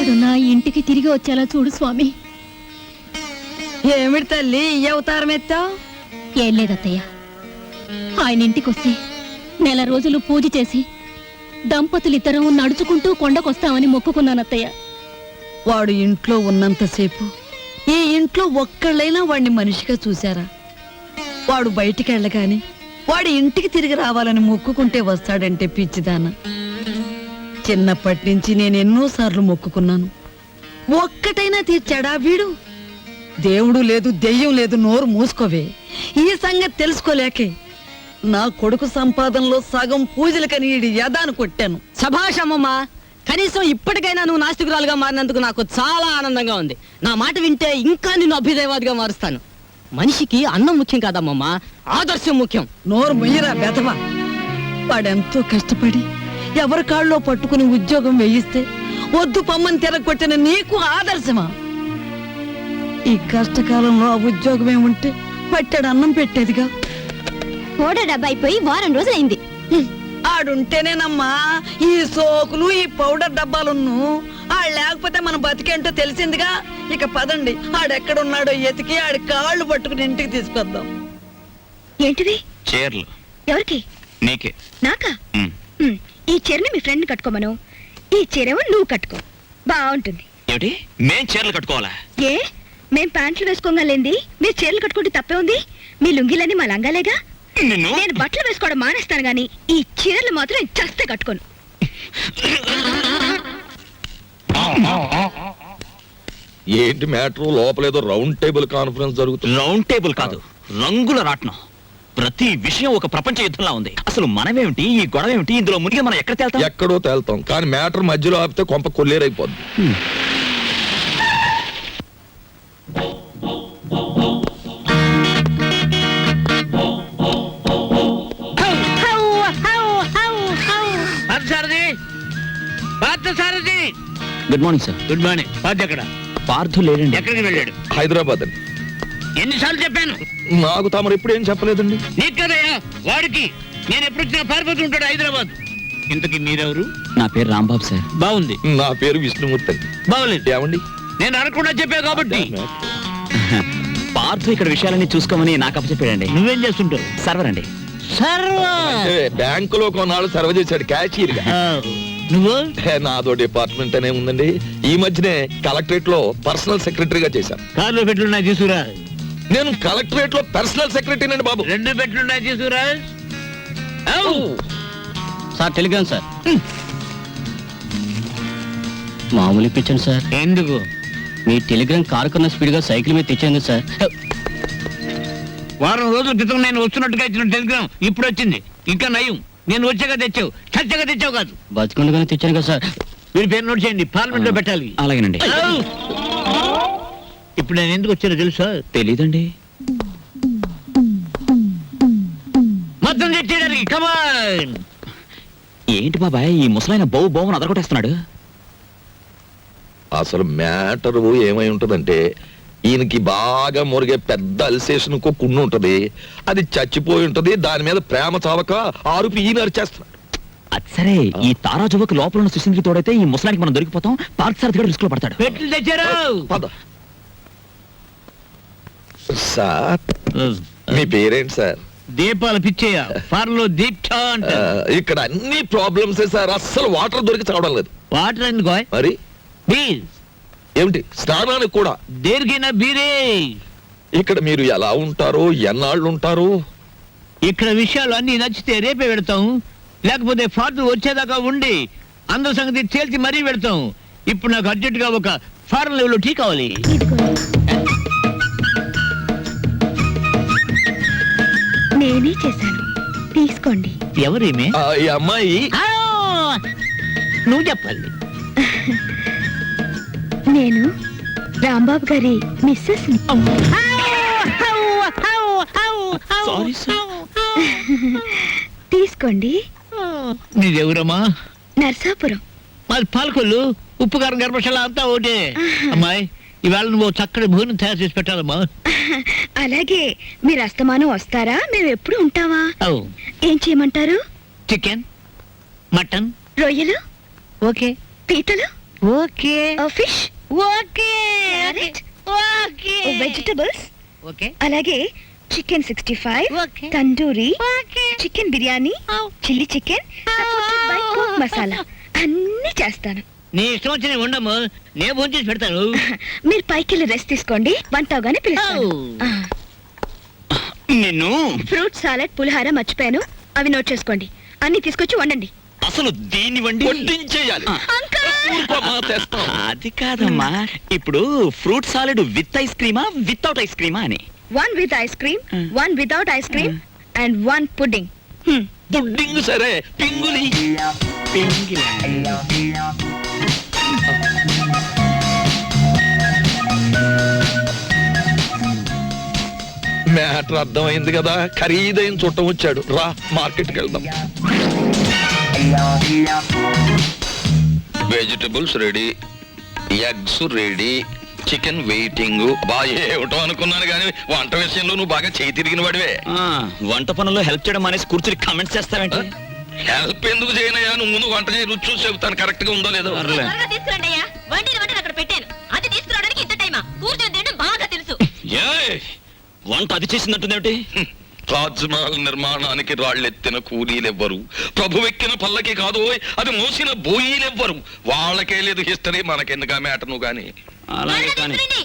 ఎక్కడున్నా ఇంటికి తిరిగి వచ్చేలా చూడు స్వామి. ఏమిటి తల్లి ఈ అవతారం ఎత్తావు ఏం లేదత్తయ్య. ఆయన ఇంటికొస్తే నెల రోజులు పూజ చేసి దంపతులిద్దరం నడుచుకుంటూ కొండకొస్తామని మొక్కుకున్నానత్తయ్య. వాడు ఇంట్లో ఉన్నంతసేపు ఈ ఇంట్లో ఒక్కళ్ళైనా వాడిని మనిషిగా చూశారా? వాడు బయటికి వెళ్ళగాని వాడి ఇంటికి తిరిగి రావాలని మొక్కుకుంటే వస్తాడంటే పిచ్చిదాన. చిన్నప్పటి నుంచి నేను ఎన్నోసార్లు మొక్కుకున్నాను. ఒక్కటైనా తీర్చాడా వీడు? దేవుడు లేదు దెయ్యం లేదు నోరు మూసుకోవే. ఈ సంగతి తెలుసుకోలేకే. నా కొడుకు సంపాదనలో సగం పూజలకని ఈడి యదాను కొట్టాను. సభాషమ్మమ్మా కనీసం ఇప్పటికైనా నువ్వు నాస్తికురాలుగా మారినందుకు నాకు చాలా ఆనందంగా ఉంది. నా మాట వింటే ఇంకా నిన్ను అభ్యుదయవాదిగా మారుస్తాను. మనిషికి అన్నం ముఖ్యం కాదమ్మమ్మా ఆదర్శం ముఖ్యం. నోరు మొయ్యరా బెదవా వాడెంతో కష్టపడి ఎవరి కాళ్ళలో పట్టుకుని ఉద్యోగం వేయిస్తే వద్దు పమ్మని తిరగొట్టిన నీకు ఆదర్శమా? ఈ కష్టకాలంలో ఆ ఉద్యోగమే ఉంటే పట్టాడు అన్నం పెట్టేదిగా. ఓడ డబ్బా అయిపోయి వారం రోజులైంది. ఆడుంటేనేనమ్మా ఈ సోకులు ఈ పౌడర్ డబ్బాలున్ను ఆడు లేకపోతే మన బతికేంటో తెలిసిందిగా. ఇక పదండి ఆడెక్కడున్నాడో ఎతికి ఆడి కాళ్ళు పట్టుకుని ఇంటికి తీసుకొద్దాం. ఏంటిది? చీరలు. ఎవరికి? నీకే. నాకా? ఈ చీరని మీ ఫ్రెండ్ కట్టుకోమను. ఈ చీరేమో నువ్వు కట్టుకో. బాగుంటుంది. ఏమిటి? మేం చీరలు కట్టుకోవాలా? ఏ? మేం ప్యాంట్లు వేసుకోగలేంది? మీరు చీరలు కట్టుకుంటే తప్పే ఉంది? మీ లుంగీలని మా లంగాలేగా? నిన్ను? నేను బట్టలు వేసుకోవడం మానేస్తాను గాని ఈ చీరలు మాత్రం నేను చస్తే కట్టుకోను. ఏంటి మ్యాటర్? లోపలేదో రౌండ్ టేబుల్ కాన్ఫరెన్స్ జరుగుతుంది. రౌండ్ టేబుల్ కాదు. రంగుల రాట్నం. ప్రతి విషయం ఒక ప్రపంచ యుద్ధంలా ఉంది. అసలు మనమేమిటి? ఈ గొడవ ఏమిటి ఇందులో మునిగి మనం ఎక్కడ తేల్తాం? ఎక్కడో తేల్తాం. కానీ మ్యాటర్ మధ్యలో ఆపితే కొంప కొల్లేరైపోద్ది. Good morning sir good morning Partha ఎక్కడ? పార్థు లేడండి. ఎక్కడికి వెళ్ళాడు? హైదరాబాద్ అండి. ఎన్నిసార్లు చెప్పాను? నాకు తమరు ఎప్పుడు ఏం చెప్పలేదండి. నీకు కదయ్యా వాడికి. నేను ఎప్పుడు వచ్చినా పారిపోతూ ఉంటాడు హైదరాబాద్. ఇంతకి మీరెవరు? నా పేరు రాంబాబు సార్. బాగుంది. నా పేరు విష్ణుమూర్తి అండి. బాగులేదు ఏమండి? నేను అనకుండా చెప్పా కాబట్టి. పార్థు ఇక్కడ విషయాలన్నీ చూసుకోమని నాకు అప్పచెప్పాడండి. నువ్వేం చేస్తుంటావు? సర్వర్ అండి. సర్వా? బ్యాంకులో కొన్నాళ్ళు సర్వ్ చేశాడు క్యాషియర్గా నువ్వు? నాదో డిపార్ట్మెంట్ అనే ఉందండి. ఈ మధ్యనే కలెక్టరేట్లో పర్సనల్ సెక్రటరీగా చేశాను. కార్లో పెట్లున్నాయి తీసుకురా. నేను కలెక్టరేట్లో పర్సనల్ సెక్రటరీ అండి బాబు. రెండు పెట్లున్నాయి తీసుకురా ఔ! Sir telegram sir. మామూలు ఇప్పించండి సార్. ఎందుకు? మీ టెలిగ్రామ్ కారు కన్నా స్పీడ్గా సైకిల్ మీద తెచ్చేయండి సార్. వారం రోజుల క్రితం నేను వస్తున్నట్టుగా ఇచ్చిన టెలిగ్రామ్ ఇప్పుడు వచ్చింది. ఇంకా నయం. నేను వచ్చాక తెచ్చావు. చచ్చాక తెచ్చావు కాదు. బతుకుండగానే తెచ్చాను కదా సార్. మీరు పేరు నోట్ చేయండి. పార్లమెంట్లో పెట్టాలి. అలాగేనండి! ఇప్పుడు నేను ఎందుకు వచ్చానో తెలుసా? తెలీదండి. మొత్తం తెచ్చేయడానికి కమాన్ ఏంటి బాబాయ్ ఈ ముసలాయన బౌ బౌని అదరగొట్టేస్తున్నాడు? అసలు మ్యాటర్ ఏమై ఉంటదంటే ఈయనకి బాగా మురిగే పెద్ద అల్సేషన్ కున్ను ఉంటది. అది చచ్చిపోయి ఉంటది దాని మీద ప్రేమ చావక ఆరుపి ఈయన అరిచేస్తున్నాడు. అది సరే ఈ తారా జువకు లోపల ఉన్న సుశీంద్రికి తోడైతే ఈ ముసలానికి మనం దొరికిపోతాం పార్థ సారథి కూడా రిస్క్లో పడతాడు. పెట్లు తెచ్చారు! పద. సార్ మీ పేరేంటి సార్? దీపాలు పిచ్చేయ ఫార్లో దీక్ష అంట. ఇక్కడ అన్ని ప్రాబ్లమ్స్ సార్ అస్సలు వాటర్ దొరికి చావడం లేదు. వాటర్ ఎందుకో మరి? బీర్. ఏమిటి? స్నానానికి కూడా. దేనికైనా బీరే. ఇక్కడ మీరు ఎలా ఉంటారు ఎన్నాళ్ళు ఉంటారు? ఇక్కడ విషయాలు అన్ని నచ్చితే రేపే పెడతాం. లేకపోతే ఫార్లు వచ్చేదాకా ఉండి అందరి సంగతి తేల్చి మరీ పెడతాం. ఇప్పుడు నాకు అర్జెంట్గా ఒక ఫారెన్ లెవెల్ టీ కావాలి. నేనే చేశాను. తీసుకోండి. ఎవరేమే ఆ, ఈ అమ్మాయి. ఆ, నువ్వు చెప్పాలి. నేను రాంబాబు గారి మిస్సెస్ సార్ తీసుకోండి. నీదెవరమ్మా నర్సాపురం. మాది పాలకొల్లు. ఉప్పు కారం గర్భశాల అంతా ఒకటే. అమ్మాయి ఇవాళ నువ్వు చక్కటి భోజనం తయారు చేసి పెట్టాలమ్మా. అలాగే మీరు అస్తమానం వస్తారా? మేము ఎప్పుడు ఉంటావా? అవు. ఏం చేయమంటారు? Chicken mutton. రొయ్యలు? ఓకే. పీతలు? Okay. Fish? Okay. Okay. Vegetables? Okay. అలాగే chicken sixty five tandoori okay. Chicken biryani chilli chicken masala. అన్ని చేస్తాను. నీ ఇష్టం ఉండము నేను ఫోన్ చేసి పెడతాను. మీరు పైకి వెళ్ళి రెస్ట్ తీసుకోండి వంట అవగానే పిలుస్తాను Oh. నిన్ను? ఫ్రూట్ సాలెడ్ పులిహార మర్చిపోయాను అవి నోట్ చేసుకోండి. అన్ని తీసుకొచ్చి వండండి. అసలు దీన్ని వండి వడ్డించేయాలి. ఊరుకోమా, తెస్తాం. అది కాదమ్మా ఇప్పుడు ఫ్రూట్ సాలెడ్ విత్ ఐస్ క్రీమా వితౌట్ ఐస్ క్రీమా అని. One with ice cream. One without ice cream and one pudding. దుడ్డింగ్ సరే పింగులి. మ్యాటర్ అర్థమైంది కదా. ఖరీదైన చుట్టం వచ్చాడు. రా మార్కెట్కి వెళ్దాం. Vegetables ready eggs ready chicken waiting. బాగా ఏమిటో అనుకున్నాను కానీ వంట విషయంలో నువ్వు బాగా చేయి తిరిగిన వాడివే. ఆ, వంట పనుల్లో హెల్ప్ చేయడం అనేసి కూర్చుని కామెంట్స్ చేస్తావేంటి? హెల్ప్ ఎందుకు చేయనయ్యా? నువ్వు ముందు వంట చేయి రుచి చూసి చెబుతాను. కరెక్ట్గా ఉందో లేదో? సర్లే. తీసుకురండి అయ్యా వండిన వంటను అక్కడ పెట్టాను. అది తీసుకురావడానికి ఇంత టైమా? కూర్చొని తినడం బాగా తెలుసు. ఏయ్, వంట అది చేసిందంటుందేమిటి? తాజ్ మహల్ నిర్మాణానికి రాళ్ళెత్తిన కూలీలెవ్వరు. ప్రభు ఎక్కిన పల్లకి కాదు ఓయ్, అది మోసిన బోయీలెవ్వరు. వాళ్ళకే లేదు హిస్టరీ మనకెందుకు నువ్వు కానీ అలాగే కానీ తీసుకురండి.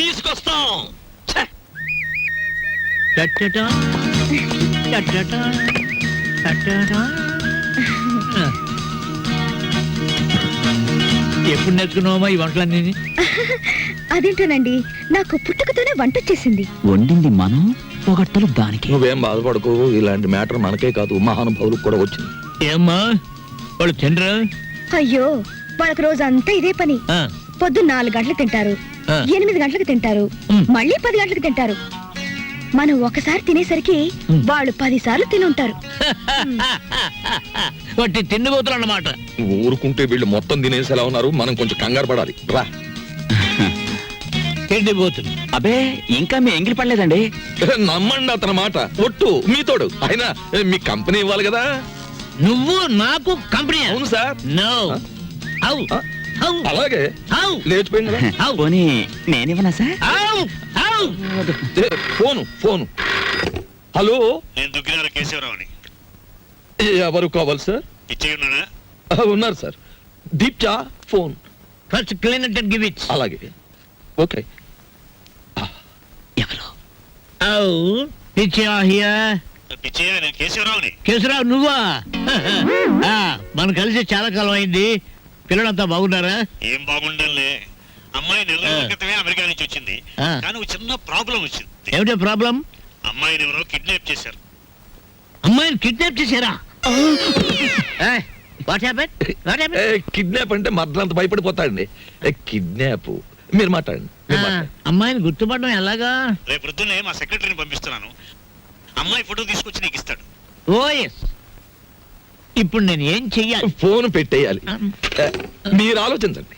తీసుకొస్తాం. ఛే, టట్టటా. ఎప్పుడు నేర్చుకున్నావమ్మా ఈ వంటలన్నీ? అదేంటోనండి నాకు పుట్టుకతోనే వంట వచ్చేసింది. వండింది మనం పొగట్టలు దానికి. నువ్వేం బాధపడకు ఇలాంటి మ్యాటర్ మనకే కాదు మహానుభావులకు కూడా వచ్చింది. ఏమ్మా వాళ్ళు తినరా? అయ్యో వాళ్ళకి రోజు అంతా ఇదే పని. ఆ, పొద్దున్న నాలుగు గంటలకు తింటారు. ఎనిమిది గంటలకు తింటారు. మళ్ళీ పది గంటలకు తింటారు. మనం ఒకసారి తినేసరికి. వాళ్ళు పది సార్లు తినుంటారు. తిండిపోతులు అన్నమాట నువ్వు ఊరుకుంటే వీళ్ళు మొత్తం తినేసి ఎలా ఉన్నారు. మనం కొంచెం కంగారు పడాలి. రా. తిండిపోతులు. అబే ఇంకా మీ ఎంగిలి పడలేదండి. నమ్మండి అతని మాట. ఒట్టు మీతోడు అయినా ఏ, మీ కంపెనీ ఇవ్వాలి కదా. నువ్వు నాకు కంపెనీ. అవును సార్. నో. అలాగే. హౌ. లేచిపోయింది పోనీ నేనివ్వనా సార్? Phone phone. హలో? నేను దుగ్గినార కేశవరావుని. ఎవరు కావాలి సార్? ఇచ్చే ఉన్నాడా? ఉన్నారు sir. దీప్చా phone. First clean and give it. అలాగే. ఓకే. ఎవరు? హౌ పిచ్చా హియర్ పిచ్చయ్య నేను కేశవరావుని. కేశరావు నువ్వా? ఆ, మనం కలిసి చాలా కాలం అయింది. పిల్లలంతా బాగున్నారా? ఏం బాగుండంలే అమ్మాయి నెల రోజుల క్రితమే అమెరికా నుంచి వచ్చింది. ఆ. కానీ ఒక చిన్న ప్రాబ్లం వచ్చింది. ఏమిటో ప్రాబ్లం? అమ్మాయిని ఎవరో కిడ్నాప్ చేశారు. అమ్మాయిని కిడ్నాప్ చేశారా? What happen what happen kidnap అంటే మద్దలంత భయపడిపోతాడండి. కిడ్నాప్. మీరు మాట్లాడండి మీరు మాట్లాడండి. అమ్మాయిని గుర్తుపడడం ఎలాగా? రేపు పొద్దున్నే మా సెక్రటరీని పంపిస్తున్నాను. అమ్మాయి ఫోటో తీసుకొచ్చి నీకు ఇస్తాడు. ఓ ఎస్ ఇప్పుడు నేను ఏం చెయ్యాలి? ఫోన్ పెట్టేయాలి. మీరు ఆలోచించండి.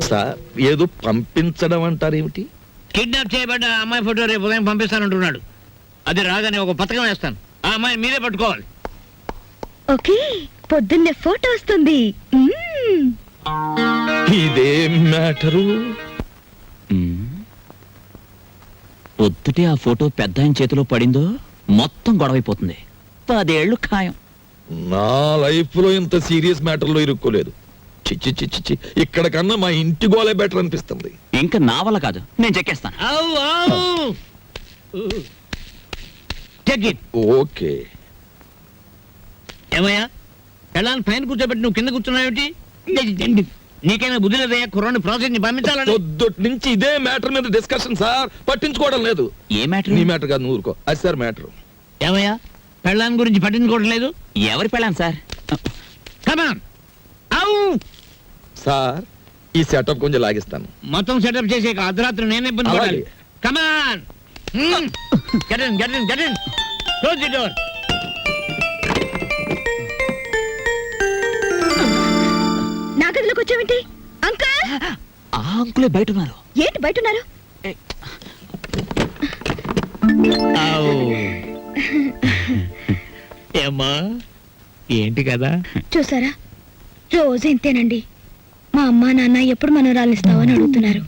సార్ ఏదో పంపించడం అంటారు ఏమిటి? కిడ్నాప్ చేయబడ్డ ఆ అమ్మాయి ఫోటో రేపు ఉదయం పంపిస్తానంటున్నాడు. అది రాగానే ఒక పథకం వేస్తాను. ఆ అమ్మాయిని మీరే పట్టుకోవాలి. ఓకే పొద్దున్నే ఫోటో వస్తుంది. మ్మ్. ఇదేం మ్యాటరు. పొద్దుటే ఆ ఫోటో పెద్ద ఆయన చేతిలో పడిందో మొత్తం గొడవైపోతుంది. పదేళ్ళు ఖాయం. నా లైఫ్లో ఇంత సీరియస్ మ్యాటర్లో ఇరుక్కోలేదు. చిచ్చి చిచ్చి చి ఇక్కడ కన్నా మా ఇంటి గోలే బెటర్ అనిపిస్తుంది. ఇంకా నా వల్ల కాదు నేను చెక్కేస్తాను. ఓకే. ఏమయ్యా? ఎలాని పైన కూర్చోబెట్టి నువ్వు కింద కూర్చున్నావేంటి నీకైనా బుద్ధి లేదయ్యా కుర్రాన్ని ప్రాసెస్ని పంపించాలని? పొద్దుటి నుంచి ఇదే మ్యాటర్ మీద డిస్కషన్ సార్ పట్టించుకోవడం లేదు. ఏ మ్యాటర్ నీ మ్యాటర్ కాదు నువ్వు ఊరుకో. అది సార్ మ్యాటర్ ఏమయ్యా? పెళ్ళాన్ని గురించి పట్టించుకోవడం లేదు? ఎవరి పెళ్ళాను సార్ కమాన్ ఔ సార్ ఈ సెటప్ కొంచెం లాగిస్తాను. మొత్తం సెటప్ చేసే అర్ధరాత్రి నేనే ఇబ్బంది పడాలి. అలాగే. Come on get in get in get in close the door నా గదిలోకి వచ్చావేంటి? అంకల్? ఆ అంకులే బయట ఉన్నారు. ఏంటి బయట ఉన్నారు? ఏమ్మా? ఏంటి కదా? చూసారా? రోజు ఇంతేనండి. మా అమ్మా నాన్న ఎప్పుడు మనోరాలు ఇస్తావని అడుగుతున్నారు.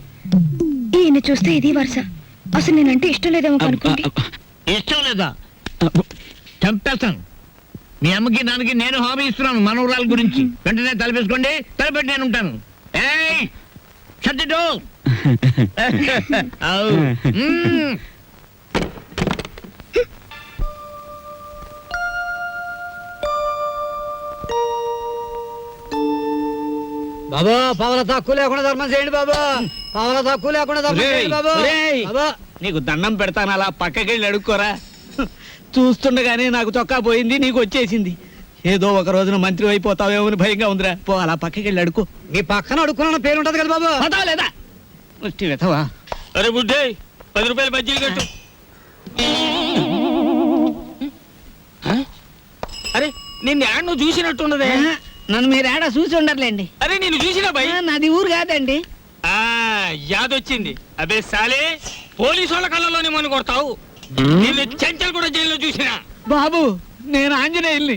ఈయన చూస్తే ఇది వరుస. అసలు నేనంటే ఇష్టం లేదేమో ఇష్టం లేదా? చంపేస్తాను. మీ అమ్మకి నాన్నకి నేను హామీ ఇస్తున్నాను మనవరాల గురించి. వెంటనే తలపేసుకోండి. తలపెట్టి నేను ఉంటాను. ఏయ్! Shut the బాబు పవల తక్కువ లేకుండా ధర్మం చేయండి బాబు. పవల తక్కువ లేకుండా ధర్మం చేయండి బాబు. ఒరేయ్, బాబు. నీకు దండం పెడతాను అలా పక్కకి వెళ్ళి అడుక్కోరా. చూస్తుండగానే నాకు చొక్కా పోయింది నీకు వచ్చేసింది. ఏదో ఒక రోజున మంత్రి అయిపోతావేమో అని భయంగా ఉందిరా. పో అలా పక్కకి వెళ్ళి అడుకో మీ పక్కన అడుక్కున్న పేరు ఉంటది కదా బాబు. పదా లేదా? ముష్టి వెతవా అరే బుడ్డే పది రూపాయలు బజ్జీలు కట్టు. అరే నిన్ను యాడ్ నువ్వు చూసినట్టున్నదే నన్ను మీరు ఏడా చూసి ఉండర్లేండి. అరే నేను చూసినా భయ్ నాది ఊరు కాదండి. ఆ యాదొచ్చింది. అబే సాలే పోలీసు వాళ్ళ కళ్ళలోనే మన కొడతావు. నిన్ను చెంచల్ కూడా జైల్లో చూసినా. బాబు నేను ఆంజనేయుల్ని.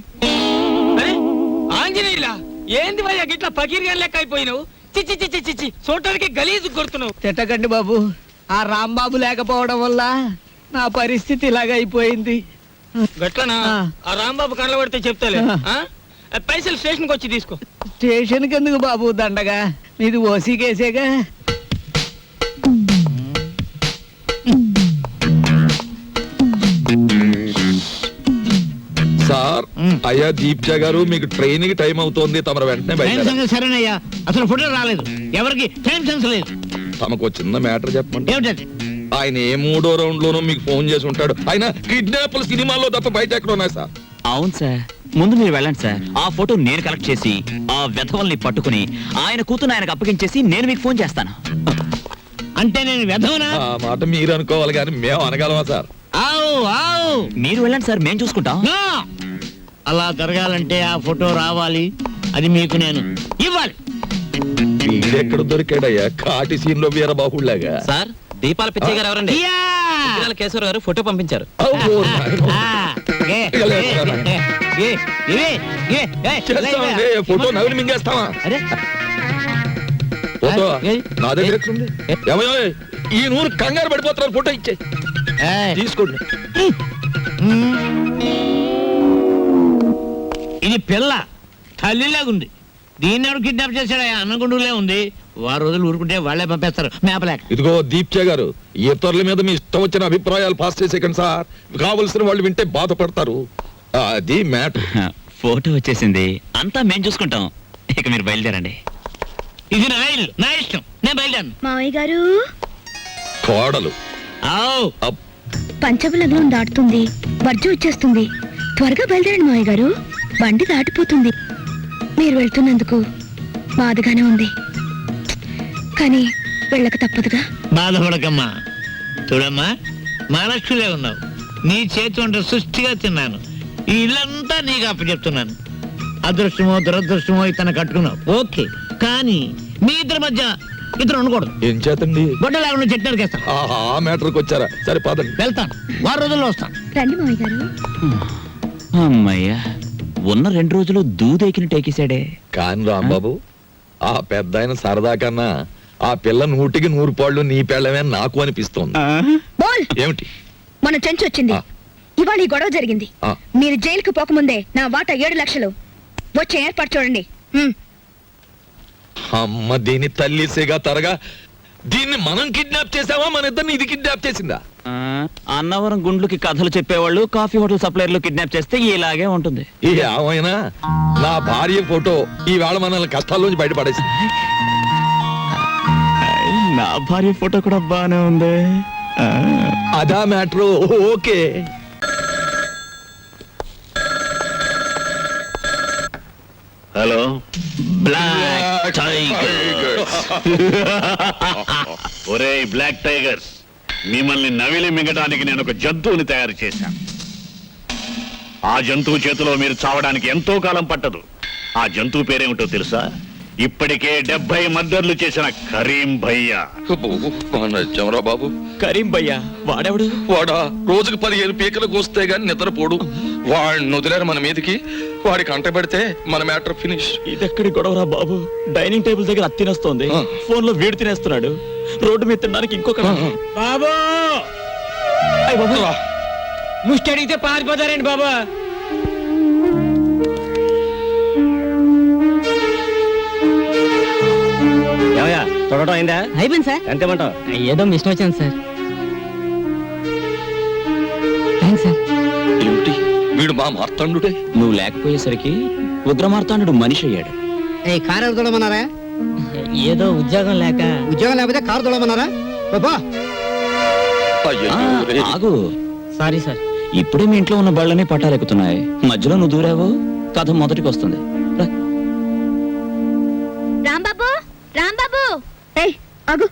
అరే ఆంజనేయులా? ఏంది భయ్యా గిట్లా పకీర్గా లెక్క అయిపోయినావు? చిచ్చి చిచ్చి చిచ్చి చూడటానికి గలీజు కొడుతున్నావు. తిట్టకండి బాబు ఆ రాంబాబు లేకపోవడం వల్ల నా పరిస్థితి ఇలాగ అయిపోయింది గట్లనా? ఆ. ఆ రాంబాబు కళ్ళ పడితే చెప్తాలే. ఆ. పైసలు స్టేషన్కి వచ్చి తీసుకో. స్టేషన్కి ఎందుకు బాబు దండగా? మీది ఓసీ కేసేగా? సార్ అయ్యా దీప్జ గారు మీకు ట్రైన్కి టైం అవుతోంది. తమరు వెంటనే బయట సరేనయ్యా. అసలు ఫోటో రాలేదు. ఎవరికి? టైం సెన్స్ లేదు. తమకు చిన్న మ్యాటర్ చెప్పండి ఏమిటది? ఆయన ఏ మూడో రౌండ్ లోనూ మీకు ఫోన్ చేసి ఉంటాడు. ఆయన కిడ్నాప్లు సినిమాల్లో తప్ప బయట ఎక్కడ ఉన్నాయి సార్? అవును సార్. ముందు మీరు వెళ్ళండి సార్. ఆ ఫోటో నేను కలెక్ట్ చేసి ఆ వెధవల్ని పట్టుకుని ఆయన కూతురు ఆయనకు అప్పగించేసి నేను మీకు ఫోన్ చేస్తాను. అంటే నేను వెధవనా? ఆ మాట మీరు అనుకోవాలి కానీ మేము అనగలమా సార్? ఆవు ఆవు. మీరు వెళ్ళండి సార్. మేము చూసుకుంటాం. నో! అలా జరగాలంటే ఆ ఫోటో రావాలి. అది మీకు నేను ఇవ్వాలి. వీడెక్కడ దొరికాడయ్యా? కాటి సీన్లో వీరబాహుళ్ళాగా. సార్ దీపాల పిచ్చయ్య గారు ఎవరండి? యా! కేశవర్ గారు ఫోటో పంపించారు. ఆ, ఏ, ఏ, ఏ, చేస్తామండి ఫోటో నవ్వులు మింగేస్తావా? ఫోటో? నా దగ్గర ఎక్కడుంది ఏమయ్యో ఈ నూరు కంగారు పడిపోతున్నారు ఫోటో ఇచ్చే. తీసుకోండి. ఇది పిల్ల తల్లిలాగుంది దీన్ని ఎవరు కిడ్నాప్ చేశాడా? అన్నగుండులే ఉంది. వారు రోజులు ఊరుకుంటే వాళ్ళే పంపేస్తారు. మేపలేక. ఇదిగో దీప్చే గారు ఇతరుల మీద మీ ఇష్టం వచ్చిన అభిప్రాయాలు పాస్ చేసేకండి సార్. కావలసిన వాళ్ళు వింటే బాధపడతారు. అది మ్యాటర్. ఫోటో వచ్చేసింది. అంతా మేము చూసుకుంటాం. ఇక మీరు బయలుదేరండి. ఇది నా ఇల్లు నా ఇష్టం. నేను బయలుదేరను. మావయ్య గారు? కోడలు. ఆవ్. అప్. దాటుతుంది. వర్జం వచ్చేస్తుంది. త్వరగా బయలుదేరండి మావయ్య గారు. బండి దాటిపోతుంది. మీరు వెళ్తున్నందుకు బాధగానే ఉంది. కానీ వెళ్ళక తప్పదుగా. బాధపడకమ్మా. చూడమ్మా మహాలక్ష్మిలే ఉన్నావు. నీ చేతి వంట సృష్టిగా తిన్నాను. ఈ ఇల్లంతా నీకు అప్పచెప్తున్నాను. అదృష్టమో దురదృష్టమో ఇతను కట్టుకున్నావు. ఓకే. కానీ మీ ఇద్దరి మధ్య ఇద్దరు ఉండకూడదు. ఏం చేతండి? గొడ్డ లేకుండా చెట్టు నరికేస్తాను. ఆహా ఆ మ్యాటర్కి వచ్చారా? సరే పదండి. వెళ్తాను. వారం రోజుల్లో వస్తాను. రండి మావయ్య గారు. అమ్మయ్యా ఉన్న రెండు రోజులు దూదెకిని టేకేశాడే. కాని రాంబాబు ఆ? పెద్ద ఆయన సరదా కన్నా ఆ పిల్ల నూటికి నూరు పాళ్ళు నీ పెళ్ళమే నాకు అనిపిస్తోంది. బోల్! ఏమిటి? మన చెంచు వచ్చింది. ఆ. ఇవాళ ఈ గొడవ జరిగింది. ఆ. మీరు జైలుకు పోకముందే నా వాటా ఏడు లక్షలు. వచ్చే ఏర్పాటు చూడండి. హ్మ్. అమ్మ దీని తల్లి సిగా తరగా. దీన్ని మనం కిడ్నాప్ చేసావా మన ఇద్దరిని ఇది కిడ్నాప్ చేసిందా? ఆ, అన్నవరం గుండ్లకి కథలు చెప్పేవాళ్ళు కాఫీ హోటల్ సప్లైర్లు కిడ్నాప్ చేస్తే ఇలాగే ఉంటుంది. ఏమైనా నా భార్య ఫోటో ఈవేళ మనల్ని కష్టాల్లోంచి బయటపడేసింది. నా భార్య ఫోటో కూడా బానే ఉంది. అదా matter okay. Hello? Black tiger ఒరే బ్లాక్ టైగర్స్ మిమ్మల్ని నవిలి మింగడానికి నేను ఒక జంతువుని తయారు చేశాను. ఆ జంతువు చేతిలో మీరు చావడానికి ఎంతో కాలం పట్టదు. ఆ జంతువు పేరేమిటో తెలుసా? ఇప్పటికే డెబ్బై మద్దర్లు చేసిన కరీం భయ్యా. నచ్చంరా బాబు. కరీం భయ్యా వాడెవడు? వాడా? రోజుకి పదిహేను పీకలకు వస్తే గాని నిద్రపోడు. వాడిని వదిలేరు మన మీదకి. వాడికి అంట పెడితే మన మ్యాటర్ ఫినిష్. ఇదెక్కడి గొడవరా బాబు? డైనింగ్ టేబుల్ దగ్గర అత్తి తినేస్తోంది. ఫోన్లో వీడు తినేస్తున్నాడు. రోడ్డు మీద తినడానికి ఇంకొక బాబు! ముష్టి అడిగితే పారిపోతారండి బాబా. చూడటం అయిందా? అయిపోయింది సార్. ఎంతేమంటావు ఏదో మిషన్ వచ్చింది సార్. Thanks sir. ఏమిటి? వీడు మా మార్తాండుడే. నువ్వు లేకపోయేసరికి ఉగ్రమార్తాండు మనిషి అయ్యాడు. ఏ కారు ఎవరు తోడమన్నారా ఏదో ఉద్యోగం లేక. ఉద్యోగం లేకపోతే కారు తోడమన్నారా బాబా అయ్యో ఆ, రే. ఆగు. Sorry sir. ఇప్పుడే మీ ఇంట్లో ఉన్న బళ్ళని పట్టాలెక్కుతున్నాయి. మధ్యలో నువ్వు దూరావు. కథ మొదటికి వస్తుంది రా. ఆగు.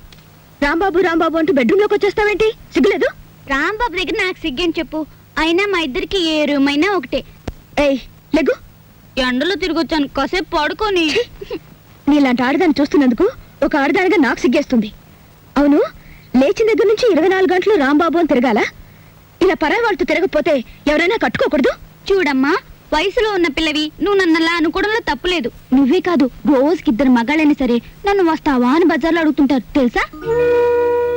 రాంబాబు రాంబాబు అంటూ బెడ్రూమ్లోకి వచ్చేస్తావేంటి? సిగ్గులేదు? రాంబాబు దగ్గర నాకు సిగ్గని చెప్పు. అయినా మా ఇద్దరికి ఏ రూమ్ అయినా ఒకటే. ఏయ్ లెగు. ఎండలో తిరిగొచ్చాను. కాసేపు పడుకొని. నీలాంటి ఆడదాన్ని చూస్తున్నందుకు ఒక ఆడదానిగా నాకు సిగ్గేస్తుంది. అవును లేచిన దగ్గర నుంచి ఇరవై నాలుగు గంటలు రాంబాబు అని తిరగాల? ఇలా పరాయి వాళ్ళతో తిరగకపోతే ఎవరైనా కట్టుకోకూడదు? చూడమ్మా వయసులో ఉన్న పిల్లవి నువ్వు నన్నలా అనుకోవడంలో తప్పులేదు నువ్వే కాదు రోజుకి ఇద్దరు మగాళ్ళైనా సరే నన్ను వస్తావా అని బజార్లో అడుగుతుంటారు. తెలుసా?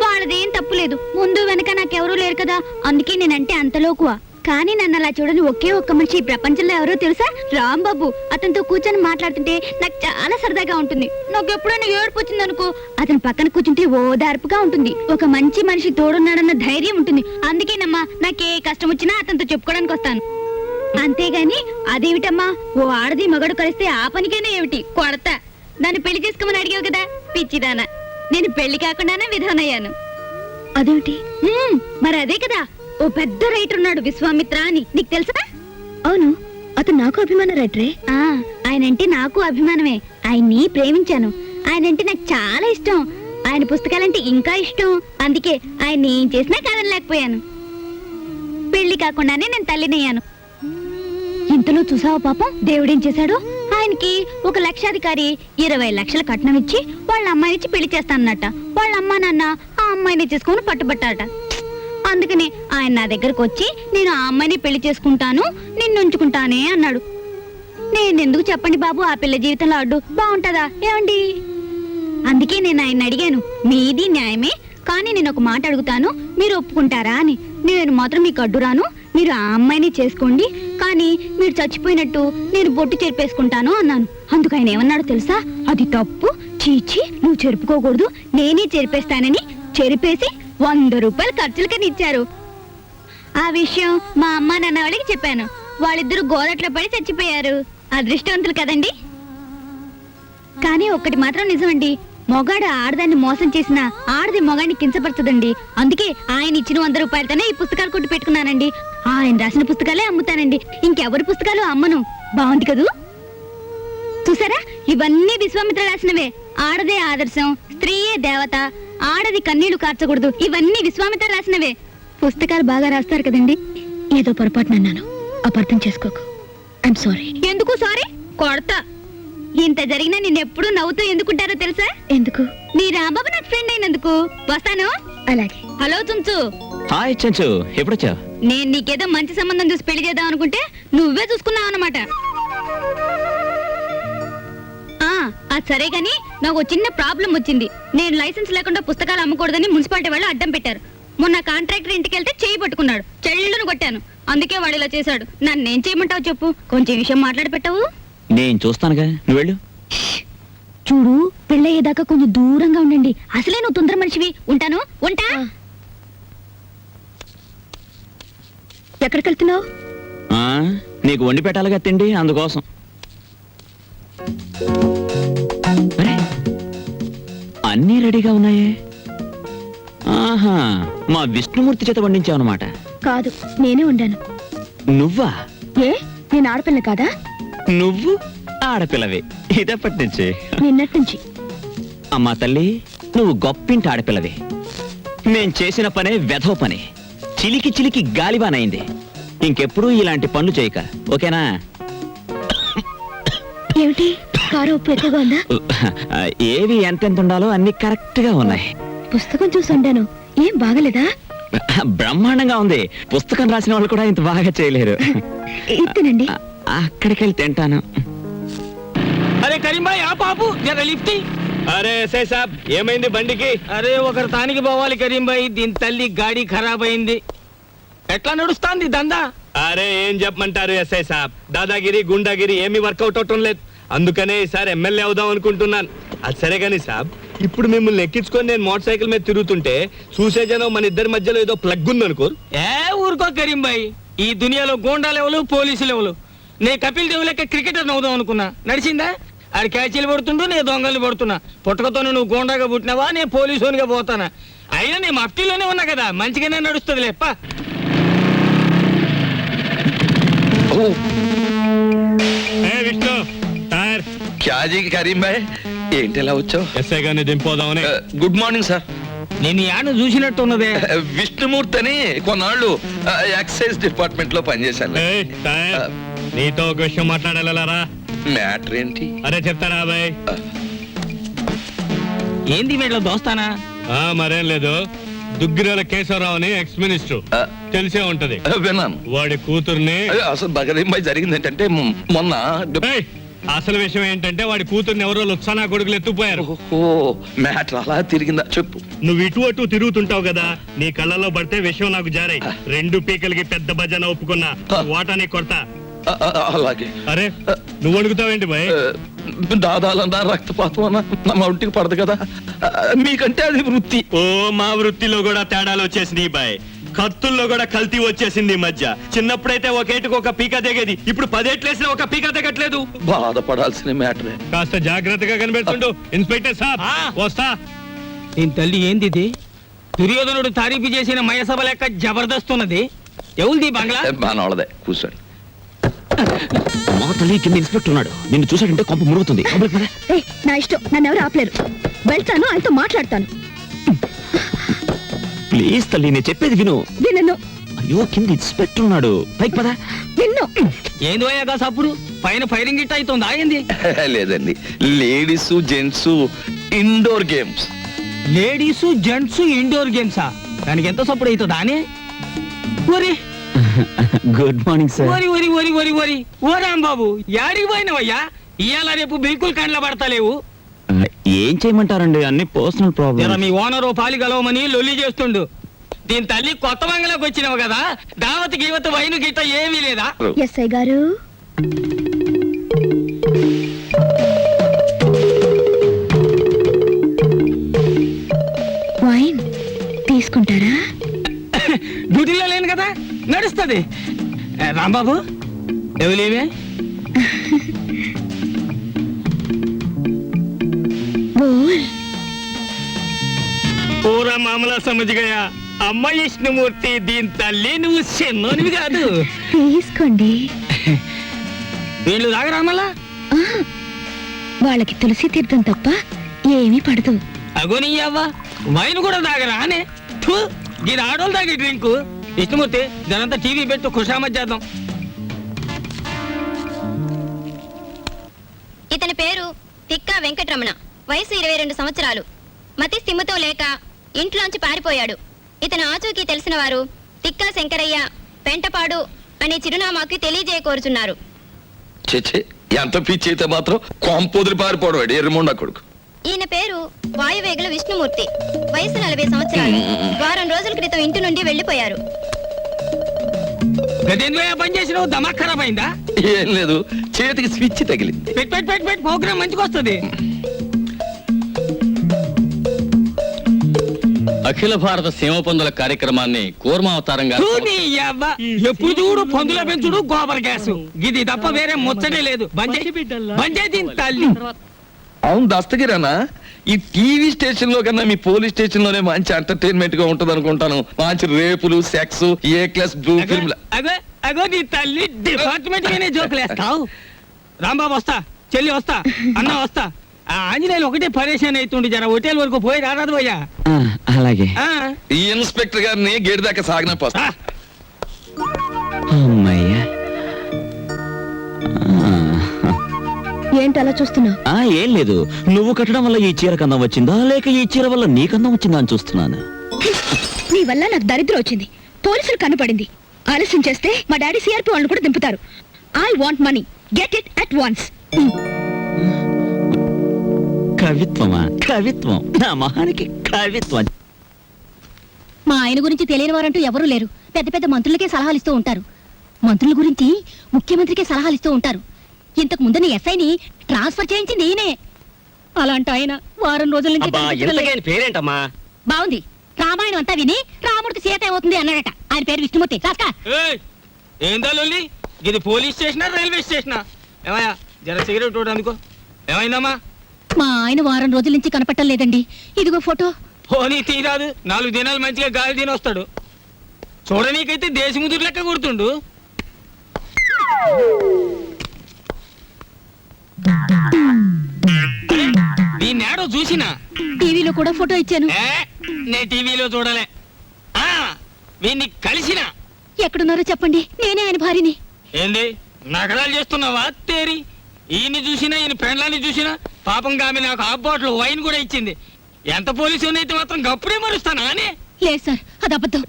వాళ్ళదేం తప్పులేదు ముందు వెనక నాకెవరూ లేరు కదా. అందుకే నేనంటే అంతలోకువా కానీ నన్ను అలా చూడని ఒకే ఒక్క మనిషి ఈ ప్రపంచంలో ఎవరో తెలుసా? రాంబాబు. అతనితో కూర్చొని మాట్లాడుతుంటే నాకు చాలా సరదాగా ఉంటుంది. నాకు ఎప్పుడైనా ఏడుపు వచ్చిందనుకో అతని పక్కన కూర్చుంటే ఓదార్పుగా ఉంటుంది. ఒక మంచి మనిషి తోడున్నాడన్న ధైర్యం ఉంటుంది. అందుకేనమ్మా నాకే కష్టం వచ్చినా అతనితో చెప్పుకోవడానికి వస్తాను. అంతేగాని అదేమిటమ్మా? ఓ ఆడది మగడు కలిస్తే ఆ పనికైనా ఏమిటి? కొడతా. నన్ను పెళ్ళి చేసుకోమని అడిగావు కదా పిచ్చిదానా. నేను పెళ్ళి కాకుండానే విధానయ్యాను అదేమిటి? మరి అదే కదా. ఓ పెద్ద రైటర్ ఉన్నాడు విశ్వామిత్ర అని. నీకు తెలుసా? అవును. అతను నాకు అభిమాన రైటరే. ఆ ఆయనంటే నాకు అభిమానమే. ఆయన్ని ప్రేమించాను. ఆయనంటే నాకు చాలా ఇష్టం. ఆయన పుస్తకాలంటే ఇంకా ఇష్టం. అందుకే ఆయన ఏం చేసినా కాదనలేకపోయాను. పెళ్ళి కాకుండానే నేను తల్లినయ్యాను. ఇంతలో చూసావా పాపం? దేవుడేం చేశాడు? ఆయనకి ఒక లక్షాధికారి ఇరవై లక్షల కట్నం ఇచ్చి వాళ్ళ అమ్మాయినిచ్చి పెళ్ళి చేస్తానన్నట. వాళ్ళ అమ్మా నాన్న ఆ అమ్మాయిని చేసుకుని పట్టుబట్టారట. అందుకని ఆయన నా దగ్గరకు వచ్చి నేను ఆ అమ్మాయిని పెళ్ళి చేసుకుంటాను నిన్ను ఉంచుకుంటానే అన్నాడు. నేను ఎందుకు చెప్పండి బాబు ఆ పిల్ల జీవితంలో అడ్డు. బాగుంటదా? ఏమండి? అందుకే నేను ఆయన అడిగాను. మీది న్యాయమే కానీ నేను ఒక మాట అడుగుతాను. మీరు ఒప్పుకుంటారా అని. నేను మాత్రం మీకు అడ్డురాను. మీరు ఆ అమ్మాయిని చేసుకోండి. అని మీరు చచ్చిపోయినట్టు నేను బొట్టు చెరిపేసుకుంటాను అన్నాను. అందుకు ఆయన ఏమన్నాడు తెలుసా? అది తప్పు. చీచి నువ్వు చెరుపుకోకూడదు. నేనే చెరిపేస్తానని చెరిపేసి వంద రూపాయలు ఖర్చులకని ఇచ్చారు. ఆ విషయం మా అమ్మ నాన్న వాళ్ళకి చెప్పాను. వాళ్ళిద్దరూ గోదట్లో పడి చచ్చిపోయారు. అదృష్టవంతులు కదండి. కానీ ఒక్కటి మాత్రం నిజమండి. మొగాడు ఆడదాన్ని మోసం చేసిన ఆడది మొగాడిని కించపరచదండి. అందుకే ఆయన ఇచ్చిన వంద రూపాయలతోనే ఈ పుస్తకాలు కొట్టి పెట్టుకున్నానండి. ఆయన రాసిన పుస్తకాలే అమ్ముతానండి. ఇంకెవరి పుస్తకాలు అమ్మను? బాగుంది కదూ? చూసారా? ఇవన్నీ విశ్వామిత్ర రాసినవే. ఆడదే ఆదర్శం స్త్రీయే దేవత ఆడది కన్నీళ్ళు కార్చకూడదు. ఇవన్నీ విశ్వామిత్ర రాసినవే. పుస్తకాలు బాగా రాస్తారు కదండి? ఏదో పొరపాటున అన్నాను. అపార్థం చేసుకోకు. ఐఎమ్ సారీ ఎందుకు సారీ? కొడతా. ఇంత జరిగినా నిన్నెప్పుడు నవ్వుతూ ఎందుకుంటారో తెలుసా? ఎందుకు? నీ రాంబాబు నాకు ఫ్రెండ్ అయినందుకు. వస్తాను? అలాగే. హలో చుంచు. హాయ్ చెంచు. ఎప్పుడొచ్చావు? నేను నీకేదో మంచి సంబంధం చూసి పెళ్ళి చేద్దాం అనుకుంటే నువ్వే చూసుకున్నావు అనమాట అది సరే గాని నాకు చిన్న ప్రాబ్లం వచ్చింది. నేను లైసెన్స్ లేకుండా పుస్తకాలు అమ్మకూడదని మున్సిపాలిటీ వాళ్ళు అడ్డం పెట్టారు. మొన్న కాంట్రాక్టర్ ఇంటికి వెళ్తే చేయి పట్టుకున్నాడు. చెల్లును కొట్టాను. అందుకే వాడు ఇలా చేశాడు. నన్ను ఏం చేయమంటావు చెప్పు. కొంచెం విషయం మాట్లాడి పెట్టవు. నేను చూస్తానుగా. నువ్వు వెళ్ళు. చూడు పెళ్ళయ్యేదాకా కొంచెం దూరంగా ఉండండి. అసలే నువ్వు తొందర మనిషివి. ఉంటాను? ఉంటా? ఎక్కడికి వెళ్తున్నావు? ఆ, నీకు వండి పెట్టాలిగా తిండి అందుకోసం. అన్నీ రెడీగా ఉన్నాయే? ఆహా మా విష్ణుమూర్తి చేత వండించావన్నమాట. కాదు నేనే ఉండాను నువ్వా? ఏ నేను ఆడపిల్ల కాదా? నువ్వు ఆడపిల్లవే. ఇదప్పటి నుంచి? నిన్నటి నుంచి. అమ్మా తల్లి నువ్వు గొప్పింటి ఆడపిల్లవి. మేం చేసిన పనే వెధవ పని. చిలికి చిలికి గాలిబానైంది ఇంకెప్పుడు ఇలాంటి పనులు చేయక ఓకేనా? ఏమిటి? కారం ఉప్పు ఎక్కువగా ఉందా? ఏవి ఎంతెంత ఉండాలో అన్ని కరెక్ట్గా ఉన్నాయి. పుస్తకం చూసి ఉండాను ఏం బాగలేదా? బ్రహ్మాండంగా ఉంది. పుస్తకం రాసిన వాళ్ళు కూడా ఇంత బాగా చేయలేరు. ఇత్తనండి ఆ, అక్కడికి వెళ్ళి తింటాను. అరే కరీం భాయ్ ఆ పాపు జర లిఫ్ట్ అరే ఎస్ఐ సాబ్ ఏమైంది బండికి? అరే ఒకరు తానికి పోవాలి కరీం భాయ్ దీని తల్లి గాడి ఖరాబ్ అయింది. ఎట్లా నడుస్తాంది దందా? అరే ఏం చెప్పమంటారు ఎస్ఐ సాబ్? దాదాగిరి గుండాగిరి ఏమీ వర్కౌట్ అవటం లేదు. అందుకనే ఈసారి ఎమ్మెల్యే అవుదాం అనుకుంటున్నాను. అది సరే కానీ సాబ్ ఇప్పుడు మిమ్మల్ని ఎక్కించుకొని నేను మోటార్ సైకిల్ మీద తిరుగుతుంటే చూసే జనం మన ఇద్దరి మధ్యలో ఏదో ప్లగ్ ఉందనుకోరు ఏ ఊరుకో కరీం భాయ్ ఈ దునియాలో గోండా లెవెలు పోలీసు లెవెలు నే కపిల్ దేవ్ లెక్క క్రికెటర్ అవుదాం అనుకున్నా. నడిచిందా? ఆడు క్యాచీలు పడుతుంటూ నేను దొంగలు పడుతున్నా. పుట్టకతో నువ్వు గోండాగా పుట్టినావా? నేను పోలీసునిగా పోతానా? అయినా నేను మఫ్టీలోనే ఉన్నా కదా. మంచిగానే నడుస్తుంది లేప్ప విష్ణు టైర్ కరీం భాయ్ ఏంటి ఎలా వచ్చావు? ఎస్ఐ గారిని దింపోదామని. Good morning sir. నేను యాను చూసినట్టు ఉన్నదే విష్ణుమూర్తి అని కొన్నాళ్ళు ఎక్సైజ్ డిపార్ట్మెంట్లో పనిచేశాను నీతో ఒక విషయం మాట్లాడాలరా మ్యాటర్ ఏంటి? అరే చెప్తారా బాయ్? ఆ, ఏంది వీళ్ళ దోస్తానా? మరేం లేదు. దుగ్గిరాల కేశవరావు అని ఎక్స్ మినిస్టర్ ఆ, తెలిసే ఉంటది. విన్నాను. వాడి కూతుర్ని అదే అసలు బగరీం భాయ్ జరిగింది ఏంటంటే మ్, మొన్న ఏయ్, అసలు విషయం ఏంటంటే వాడి కూతుర్ని ఎవరో లుత్సానా కొడుకులు ఎత్తుపోయారు ఓహో మ్యాటర్ అలా తిరిగిందా? చెప్పు. నువ్వు ఇటు అటు తిరుగుతుంటావు కదా నీ కళ్ళలో పడితే విషయం నాకు జారాయి రెండు పీకలకి పెద్ద భజన ఒప్పుకున్నా. వాటాని కొడతా. ఆ, ఆ, అలాగే. అరే నువ్వు అడుగుతావేంటి భయ్? దాదాలన్నా రక్తపాతం అన్న నా ఒంటికి పడదు కదా. మీకంటే అది వృత్తి. ఓ మా వృత్తిలో కూడా తేడాలు వచ్చేసినాయి బాయ్ కత్తుల్లో కూడా కల్తీ వచ్చేసింది ఈ మధ్య. చిన్నప్పుడైతే ఒకేటికి ఒక పీక దిగేది ఇప్పుడు పదేట్లేసిన ఒక పీక దిగట్లేదు బాధపడాల్సిన మ్యాటరే. కాస్త జాగ్రత్తగా కనిపెడుతుండు ఇన్స్పెక్టర్ సాబ్. వస్తా. దీని తల్లి ఏంది ఇది? దుర్యోధనుడు తారీఫు చేసిన మయసభ లెక్క జబర్దస్త్ ఉన్నది ఎవరిది బంగ్లా? మనోళ్ళదే కూర్చోండి. మా తల్లి కింద ఇన్స్పెక్టర్ ఉన్నాడు. నిన్ను చూసాడంటే కొంప మురుగుతుంది. లోపలికి పద. ఏయ్, నా ఇష్టం. నన్ను ఎవరు ఆపలేరు. వెళ్తాను ఆయనతో మాట్లాడతాను. ప్లీజ్ తల్లి నేను చెప్పేది విను. విన్ను. అయ్యో కింద ఇన్స్పెక్టర్ ఉన్నాడు. పైకి పదా. విన్ను. ఏంది పోయాక సప్పుడు పైన ఫైరింగ్ ఇట్ అవుతుంది ఆగింది లేదండి. Ladies gents indoor games. Ladies gents indoor గేమ్సా? దానికి ఎంత సప్పుడు అవుతుందా అని? ఒరి గుడ్ మార్నింగ్ సార్ ఒరి ఒరి ఒరి ఒరి ఒరి ఓ రాంబాబు యాడికి పోయినవయ్యా? ఇవాళ రేపు బిల్కుల్ కండ్ల పడతలేవు. ఏం చేయమంటారండి? అన్ని పర్సనల్ ప్రాబ్లమ్ మీ ఓనర్ ఓ పాలి గలవమని లొల్లి చేస్తుండు. దీని తల్లి కొత్త బంగ్లాకి వచ్చినావు కదా దావత్ గీవత్ వైను గిట్ట ఏమీ లేదా? ఎస్ఐ గారు. వైన్ తీసుకుంటారా? డ్యూటీలో లేను కదా? నడుస్తుంది. రాంబాబు ఎవలేవే పూరా మామలా సమజ్గయా అమ్మ విష్ణుమూర్తి దీని తల్లి నువ్వు చిన్నోనివి కాదు. తీసుకోండి. వీళ్ళు తాగరామలా ఆ, వాళ్ళకి తులసి తీర్థం తప్ప ఏమీ పడదు. అగోని అవ్వ వైన్ కూడా తాగరా అనే థు, దీని ఆడోళ్ళు తాగే డ్రింక్. విష్ణుమూర్తి దానంతా టీవీ పెట్టు ఖుషామత్ చేద్దాం. ఇతని పేరు తిక్కా వెంకటరమణ. వయసు ఇరవై రెండు సంవత్సరాలు. మతి స్థిమ్ముతో లేక ఇంట్లోంచి పారిపోయాడు. ఇతను ఆచూకీ తెలిసిన వారు తిక్కా శంకరయ్య పెంటపాడు అనే చిరునామాకి తెలియజేయకోరుచున్నారు. ఎంత పిచ్చి అయితే మాత్రం కొంపొదిరి పారిపోవడం ఎర్రమొండ కొడుకు. ఈయన పేరు వాయువేగుల విష్ణుమూర్తి. వయసు నలభై సంవత్సరాలు. వారం రోజుల క్రితం ఇంటి నుండి వెళ్ళిపోయారు గదేంద్రో పని చేసినావు? దమాక్ ఖరాబ్ అయిందా ఏం లేదు. చేతికి స్విచ్ తగిలింది పెట్ పెట్ పెట్ పెట్. ప్రోగ్రామ్ మంచిగా వస్తుంది. అఖిల భారత సీమ పందుల కార్యక్రమాన్ని కూర్మావతారంగా యవ్వ. ఎప్పుడు చూడు పందుల పెంచుడు గోబర్ గ్యాస్. ఇది తప్ప వేరే ముచ్చటే లేదు. బంజే బంజే దీని తల్లి. అవును దస్తగిరానా? ఈ టీవీ స్టేషన్లో కన్నా మీ పోలీస్ స్టేషన్లోనే మంచి ఎంటర్టైన్మెంట్గా ఉంటది అనుకుంటాను మంచి రేపులు sex A class blue film అగో అగో నీ తల్లి డిపార్ట్మెంట్ గానే జోకులేస్తావు రాంబాబు వస్తా చెల్లి వస్తా అన్న వస్తా. ఆ ఆంజనేయులు ఒకటే పరేషాన్ అవుతుండే జర హోటల్ వరకు పోయి రారాదు పోయా అలాగే. ఆ, ఈ ఇన్స్పెక్టర్ గారిని గేట్ దాకా సాగిన ఆ, అమ్మయ్యా. ఏంటి అలా చూస్తున్నావు ఆ ఏం లేదు. నువ్వు కట్టడం వల్ల ఈ చీర కందం వచ్చిందా? లేక ఈ చీర వల్ల నీ కందం వచ్చిందా అని చూస్తున్నాను. నీ వల్ల నాకు దరిద్రం వచ్చింది. పోలీసులు కనపడింది. ఆలస్యం చేస్తే మా డాడీ సిఆర్పి వాళ్ళని కూడా దింపుతారు. I want money get it at once కవిత్వమా? కవిత్వం. నా మహానికి కవిత్వం. మా ఆయన గురించి తెలియని వారంటూ ఎవరూ లేరు. పెద్ద పెద్ద మంత్రులకే సలహాలు ఇస్తూ ఉంటారు. మంత్రుల గురించి ముఖ్యమంత్రికే సలహాలు ఇస్తూ ఉంటారు. ఇంతకు ముందున్న ఎస్ఐని ట్రాన్స్ఫర్ చేయించింది ఈయనే అలాంటి ఆయన వారం రోజుల నుంచి కనిపించలేదు. పేరేంటమ్మా? బాగుంది. రామాయణం అంతా విని రాముడికి సీత ఏమవుతుంది అన్నాడట. ఆయన పేరు విష్ణుమూర్తి. రాస్కా. ఏందా లొల్లి? ఇది పోలీస్ స్టేషనా రైల్వే స్టేషనా? ఏమయ్యా జర సిగరెట్ ఒకటి అందుకో. ఏమైందమ్మా? మా ఆయన వారం రోజుల నుంచి కనపట్టం లేదండి. ఇదిగో ఫోటో. పోనీ తీరాదు. నాలుగు దినాలు మంచిగా గాలి తిని వస్తాడు చూడనీకైతే దేశముదురు లెక్క గుర్తుండు నేనేడో చూసినా? టీవీలో కూడా ఫోటో ఇచ్చాను. ఏ, నే టీవీలో చూడలే. ఆ వీన్ని కలిసిన? ఎక్కడున్నారో చెప్పండి. నేనే ఆయన భార్యని. ఏంది? నగరాలు చేస్తున్నావా? తేరి. ఈయన్ని చూసినా ఈయన పెండ్లాన్ని చూసినా పాపం ఆమె నాకు హాఫ్ బాటిల్ వైన్ కూడా ఇచ్చింది. ఎంత పోలీసు అయితే మాత్రం గప్పుడే మరుస్తానా? అని? లేదు సార్ అది అబద్ధం.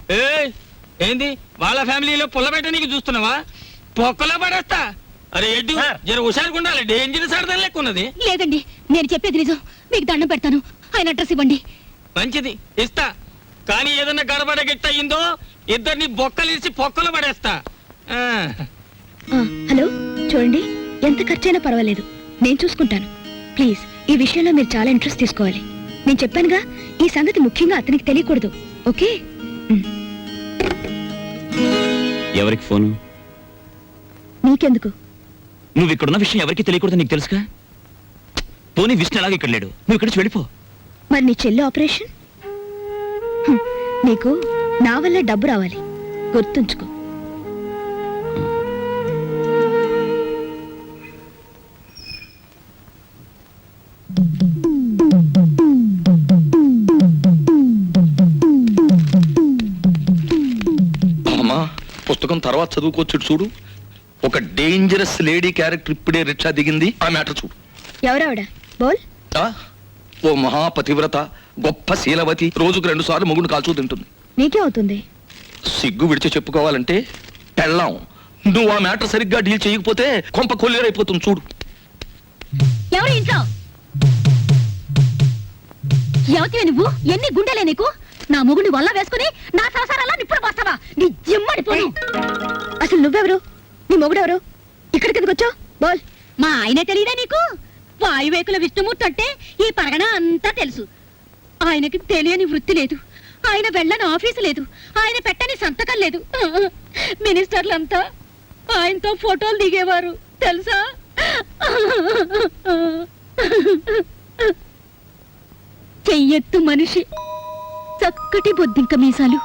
ఏంది? వాళ్ళ ఫ్యామిలీలో పుల్లబెట్టనీకి చూస్తున్నావా? పొక్కలో పడేస్తా. అరే ఎడ్డు జర హుషారుగా ఉండాలి. డేంజరస్ ఆడదాని లెక్క ఉన్నది. లేదండి నేను చెప్పేది నిజం. మీకు దండం పెడతాను. ఆయన అడ్రస్ ఇవ్వండి. మంచిది. ఇస్తా. కానీ ఏదన్నా గడబడ గిట్ట అయిందో ఇద్దరిని బొక్కలిసి పొక్కలు పడేస్తా. ఆ. ఆ, హలో చూడండి ఎంత ఖర్చైనా పర్వాలేదు. నేను చూసుకుంటాను. ప్లీజ్ ఈ విషయంలో మీరు చాలా ఇంట్రెస్ట్ తీసుకోవాలి. నేను చెప్పానుగా ఈ సంగతి ముఖ్యంగా అతనికి తెలియకూడదు. ఓకే? ఎవరికి ఫోను? నీకెందుకు నువ్వు ఇక్కడున్న విషయం ఎవరికి తెలియకూడదు నీకు తెలుసుగా? పోనీ విష్ణు ఎలాగ ఇక్కడ లేడు? నువ్వు ఇక్కడ నుంచి వెళ్ళిపో. మరి నీ చెల్లి ఆపరేషన్? హ్మ్, నీకు నా వల్ల డబ్బు రావాలి. గుర్తుంచుకో. అమ్మా పుస్తకం తర్వాత చదువుకోవచ్చు చూడు. డేంజరస్ లేడీ క్యారెక్టర్ ఇప్పుడే రిక్షా దిగింది. ఆ మ్యాటర్ చూడు. ఎవరావిడ? బోల్? ఆ? ఓ మహాపతివ్రత గొప్ప శీలవతి రోజుకు రెండు సార్లు మొగుడు కాల్చూ తింటుంది. నీకే అవుతుంది సిగ్గు విడిచి చెప్పుకోవాలంటే పెళ్ళాం. నువ్వు ఆ మ్యాటర్ సరిగ్గా డీల్ చేయకపోతే కొంప కొల్లేరైపోతుంది చూడు. ఎవరు ఇంట్లో? ఎవతివే నువ్వు? ఎన్ని గుండెలే నీకు? నా మొగుడిని వల్ల వేసుకుని నా సంసారాల్లో నిప్పుడు పోస్తావా? నీ జిమ్మడి పోను. అసలు నువ్వెవరు? నీ మొగుడెవరు? ఇక్కడికి ఎందుకు వచ్చావు? బోల్. మా ఆయనే తెలియదా నీకు? వాయువేకుల విష్ణుమూర్తి అంటే ఈ పరగణ అంతా తెలుసు. ఆయనకి తెలియని వృత్తి లేదు. ఆయన వెళ్ళని ఆఫీసు లేదు. ఆయన పెట్టని సంతకం లేదు. మినిస్టర్లంతా ఆయనతో ఫోటోలు దిగేవారు. తెలుసా? చెయ్యెత్తు మనిషి. చక్కటి బొద్దింక మీసాలు.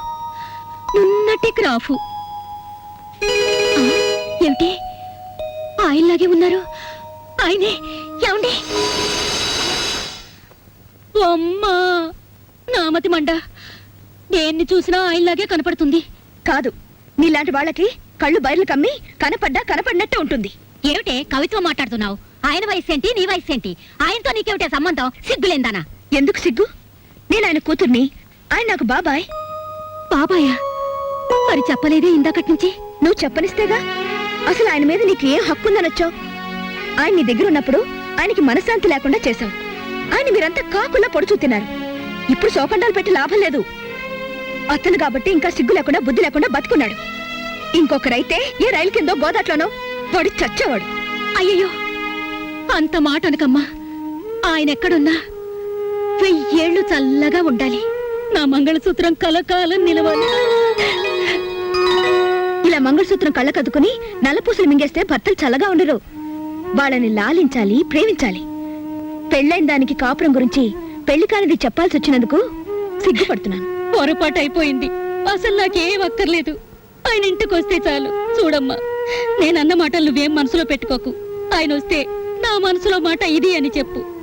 ఉన్నటి క్రాఫు. ఏమిటి? ఆయనలాగే ఉన్నారు. ఆయనే ఏమండి? అమ్మా నామతి మండ దేన్ని చూసినా ఆయనలాగే కనపడుతుంది. కాదు నీలాంటి వాళ్ళకి కళ్ళు బయర్లు కమ్మి కనపడ్డా కనపడినట్టే ఉంటుంది. ఏమిటే కవిత్వం మాట్లాడుతున్నావు? ఆయన వయసు ఏంటి నీ వయసు ఏంటి ఆయనతో నీకేమిటే సంబంధం? సిగ్గులేందానా ఎందుకు సిగ్గు? నేను ఆయన కూతుర్ని ఆయన నాకు బాబాయ్. బాబాయా? మరి చెప్పలేదే ఇందాకటి నుంచి నువ్వు చెప్పనిస్తేగా? అసలు ఆయన మీద నీకు ఏం హక్కు ఉందనొచ్చావు ఆయన నీ దగ్గర ఉన్నప్పుడు ఆయనకి మనశ్శాంతి లేకుండా చేశావు. ఆయన మీరంతా కాకుండా పొడుచు తిన్నారు. ఇప్పుడు శోకండాలు పెట్టి లాభం లేదు. అతను కాబట్టి ఇంకా సిగ్గు లేకుండా బుద్ధి లేకుండా బతుకున్నాడు. ఇంకొకరైతే ఏ రైలు కిందో గోదాట్లోనో వాడు చచ్చేవాడు. అయ్యయ్యో! అంత మాట అనకమ్మా. ఆయన ఎక్కడున్నా? వెయ్యేళ్ళు చల్లగా ఉండాలి. నా మంగళసూత్రం కలకాలం నిలవాలి. ఇలా మంగళసూత్రం కళ్ళకద్దుకుని నల్లపూసలు మింగేస్తే భర్తలు చల్లగా ఉండరు. వాళ్ళని లాలించాలి ప్రేమించాలి. పెళ్ళైన దానికి కాపురం గురించి పెళ్ళి కానిది చెప్పాల్సి వచ్చినందుకు సిగ్గుపడుతున్నాను. పొరపాటు అయిపోయింది అసలు నాకేం అక్కర్లేదు. ఆయన ఇంటికి వస్తే చాలు. చూడమ్మా నేనన్న మాటలు నువ్వేం మనసులో పెట్టుకోకు. ఆయన వస్తే నా మనసులో మాట ఇది అని చెప్పు.